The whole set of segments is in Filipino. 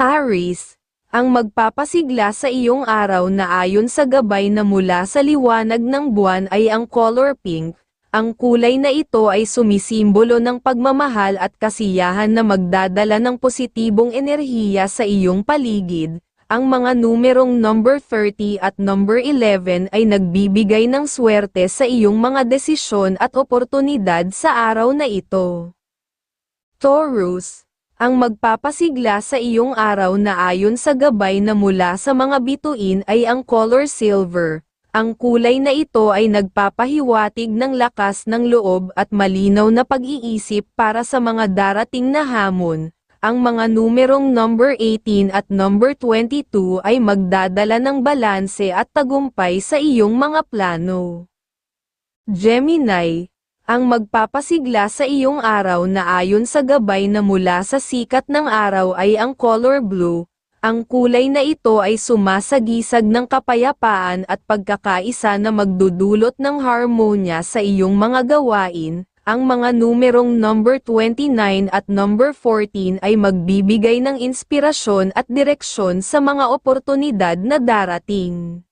Aris, ang magpapasigla sa iyong araw na ayon sa gabay na mula sa liwanag ng buwan ay ang color pink. Ang kulay na ito ay sumisimbolo ng pagmamahal at kasiyahan na magdadala ng positibong enerhiya sa iyong paligid. Ang mga numerong number 30 at number 11 ay nagbibigay ng swerte sa iyong mga desisyon at oportunidad sa araw na ito. Taurus, ang magpapasigla sa iyong araw na ayon sa gabay na mula sa mga bituin ay ang color silver. Ang kulay na ito ay nagpapahiwatig ng lakas ng loob at malinaw na pag-iisip para sa mga darating na hamon. Ang mga numerong number 18 at number 22 ay magdadala ng balanse at tagumpay sa iyong mga plano. Gemini, ang magpapasigla sa iyong araw na ayon sa gabay na mula sa sikat ng araw ay ang color blue. Ang kulay na ito ay sumasagisag ng kapayapaan at pagkakaisa na magdudulot ng harmonya sa iyong mga gawain. Ang mga numerong number 29 at number 14 ay magbibigay ng inspirasyon at direksyon sa mga oportunidad na darating.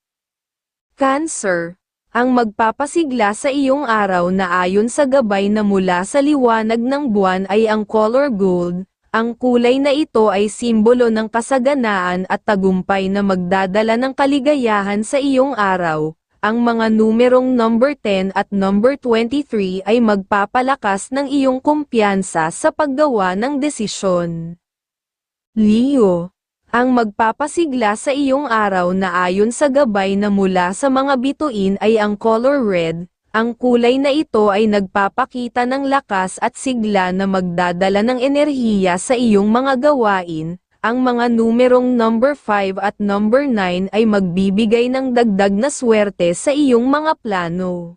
Cancer ang magpapasigla sa iyong araw na ayon sa gabay na mula sa liwanag ng buwan ay ang color gold, ang kulay na ito ay simbolo ng kasaganaan at tagumpay na magdadala ng kaligayahan sa iyong araw. Ang mga numerong number 10 at number 23 ay magpapalakas ng iyong kumpiyansa sa paggawa ng desisyon. Leo, ang magpapasigla sa iyong araw na ayon sa gabay na mula sa mga bituin ay ang color red, ang kulay na ito ay nagpapakita ng lakas at sigla na magdadala ng enerhiya sa iyong mga gawain. Ang mga numerong number 5 at number 9 ay magbibigay ng dagdag na swerte sa iyong mga plano.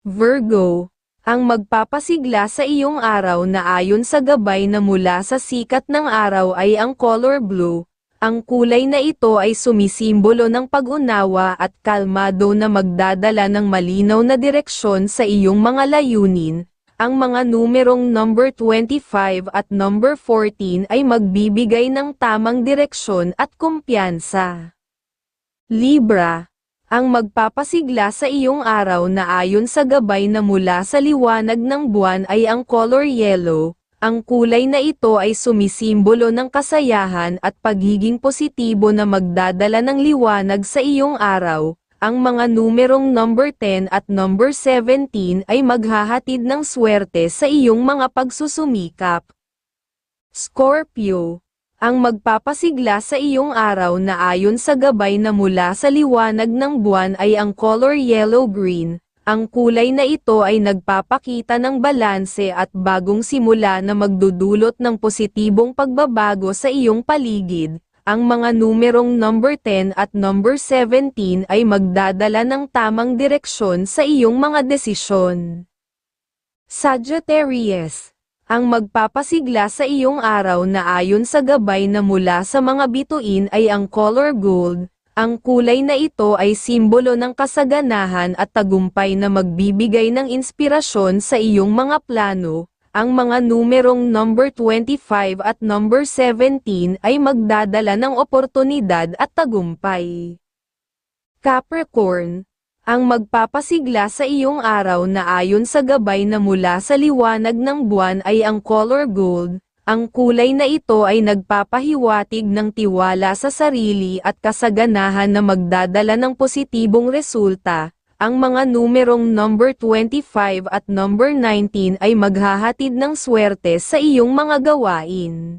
Virgo, ang magpapasigla sa iyong araw na ayon sa gabay na mula sa sikat ng araw ay ang color blue, ang kulay na ito ay sumisimbolo ng pag-unawa at kalmado na magdadala ng malinaw na direksyon sa iyong mga layunin. Ang mga numerong number 25 at number 14 ay magbibigay ng tamang direksyon at kumpiyansa. Libra, ang magpapasigla sa iyong araw na ayon sa gabay na mula sa liwanag ng buwan ay ang color yellow, ang kulay na ito ay sumisimbolo ng kasayahan at pagiging positibo na magdadala ng liwanag sa iyong araw. Ang mga numerong number 10 at number 17 ay maghahatid ng swerte sa iyong mga pagsusumikap. Scorpio, ang magpapasigla sa iyong araw na ayon sa gabay na mula sa liwanag ng buwan ay ang color yellow-green, ang kulay na ito ay nagpapakita ng balanse at bagong simula na magdudulot ng positibong pagbabago sa iyong paligid. Ang mga numerong number 10 at number 17 ay magdadala ng tamang direksyon sa iyong mga desisyon. Sagittarius ang magpapasigla sa iyong araw na ayon sa gabay na mula sa mga bituin ay ang color gold, ang kulay na ito ay simbolo ng kasaganahan at tagumpay na magbibigay ng inspirasyon sa iyong mga plano. Ang mga numerong number 25 at number 17 ay magdadala ng oportunidad at tagumpay. Capricorn, ang magpapasigla sa iyong araw na ayon sa gabay na mula sa liwanag ng buwan ay ang color gold, ang kulay na ito ay nagpapahiwatig ng tiwala sa sarili at kasaganahan na magdadala ng positibong resulta. Ang mga numerong number 25 at number 19 ay maghahatid ng swerte sa iyong mga gawain.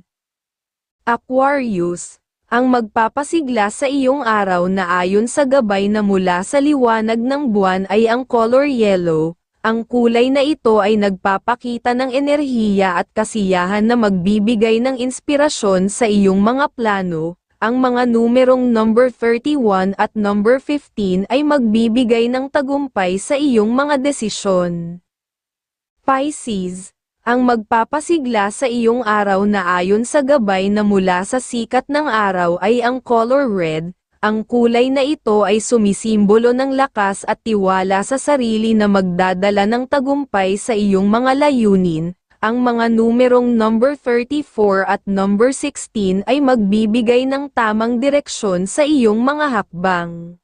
Aquarius, ang magpapasigla sa iyong araw na ayon sa gabay na mula sa liwanag ng buwan ay ang color yellow, ang kulay na ito ay nagpapakita ng enerhiya at kasiyahan na magbibigay ng inspirasyon sa iyong mga plano. Ang mga numerong number 31 at number 15 ay magbibigay ng tagumpay sa iyong mga desisyon. Pisces, ang magpapasigla sa iyong araw na ayon sa gabay na mula sa sikat ng araw ay ang color red, ang kulay na ito ay sumisimbolo ng lakas at tiwala sa sarili na magdadala ng tagumpay sa iyong mga layunin. ang mga numerong number 34 at number 16 ay magbibigay ng tamang direksyon sa iyong mga hakbang.